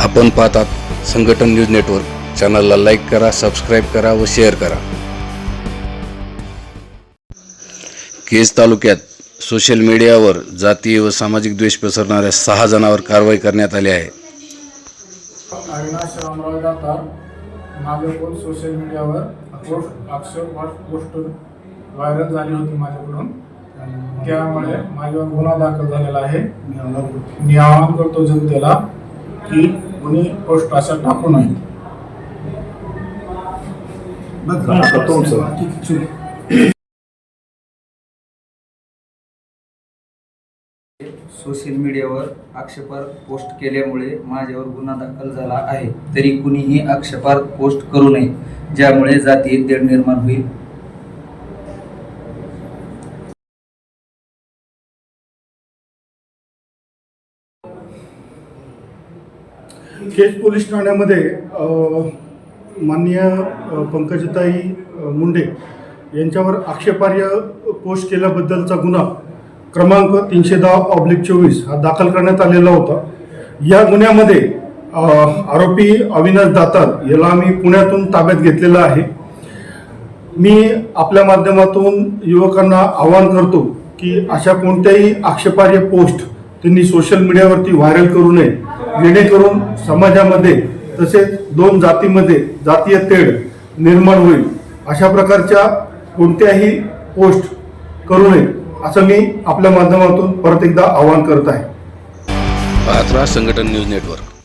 आपण पाहतात Sanghatan news network. चॅनलला लाईक करा सबस्क्राईब करा व शेअर करा. केज तालुक्यात सोशल मीडियावर जातीय व सामाजिक द्वेष पसरणाऱ्या सहा जणांवर कारवाई करण्यात आली आहे. अविनाश रामराव दातार माझ्याकडून सोशल मीडियावर पोस्ट आक्षेप पोस्ट व्हायरल झाली होती माझ्याकडून. त्यामुळे माझ्यावर गुन्हा दाखल झालेला आहे. मी आवाहन करतो जनतेला की कोणी पोस्ट अशा टाकू नये. सोशल मीडियावर आक्षेपार्ह पोस्ट केल्यामुळे माझ्यावर गुन्हा दाखल झाला आहे. तरी कुणीही आक्षेपार्ह पोस्ट करू नये ज्यामुळे जातीय तेढ निर्माण होईल. केज पोलीस ठाण्यामध्ये माननीय पंकजताई मुंडे यांच्यावर आक्षेपार्ह पोस्ट केल्याबद्दलचा गुन्हा क्रमांक तीनशे दहा ऑब्लिक चोवीस हा दाखल करण्यात आलेला होता. या गुन्ह्यामध्ये आरोपी अविनाश दातार याला आम्ही पुण्यातून ताब्यात घेतलेला आहे. मी आपल्या माध्यमातून युवकांना आवाहन करतो की अशा कोणत्याही आक्षेपार्ह पोस्ट त्यांनी सोशल मीडियावरती व्हायरल करू नये. जेणेकरून समाजामध्ये तसेच दोन जातीमध्ये जातीय तेढ निर्माण होईल. अशा प्रकारच्या कोणत्याही पोस्ट करू नये असं मी आपल्या माध्यमातून परत एकदा आवाहन करत आहे. संघटन न्यूज नेटवर्क.